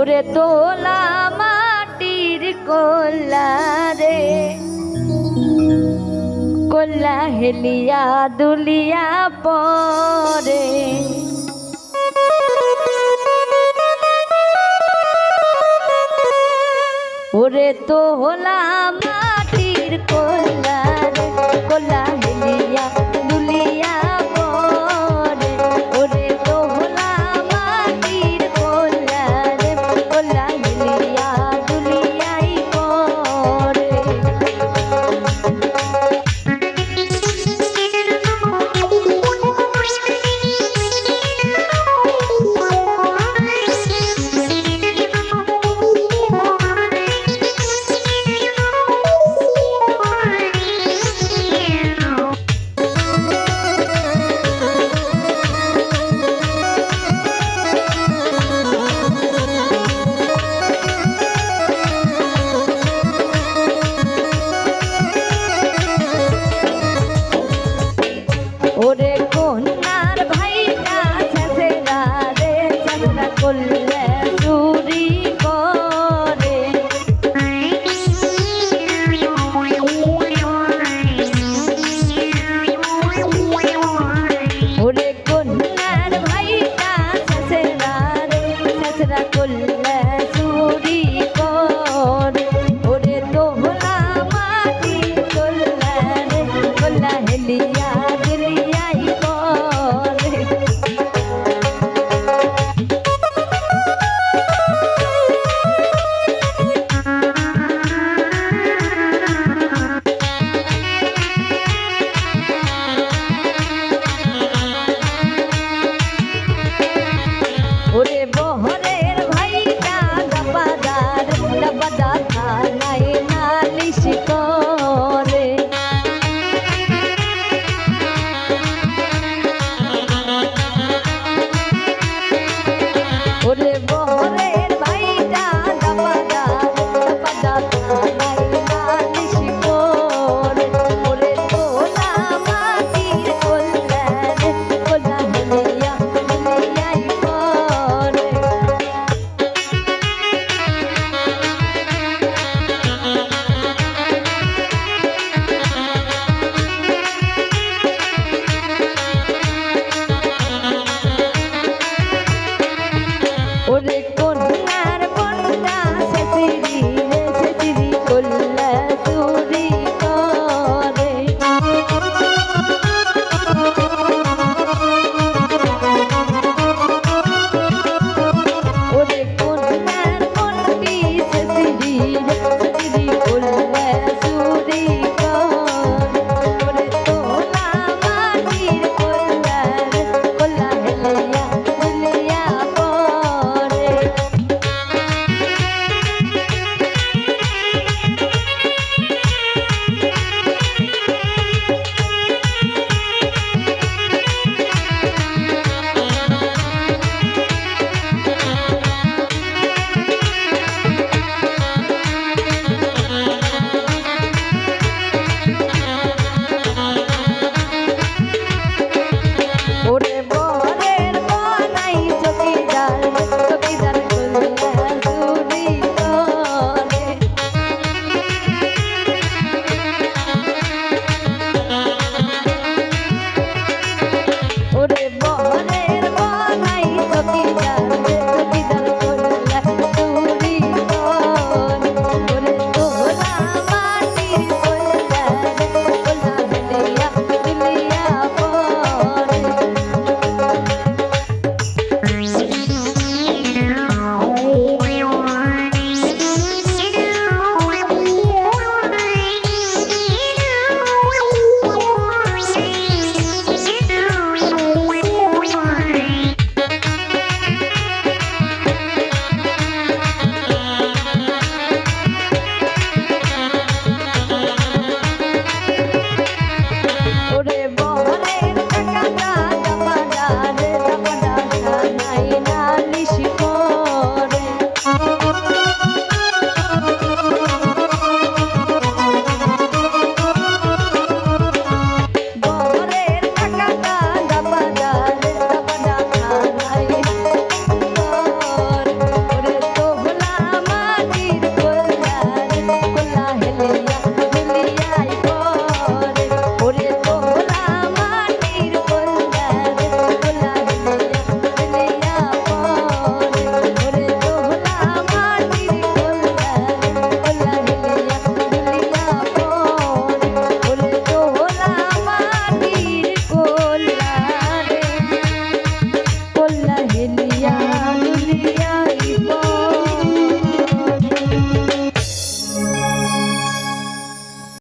ওরে তোলা মাটির কোল্লা রে। কোল্লা হেলিয়া দুলিয়া পরে। ওরে তোলা মাটির কোল্লা ওরে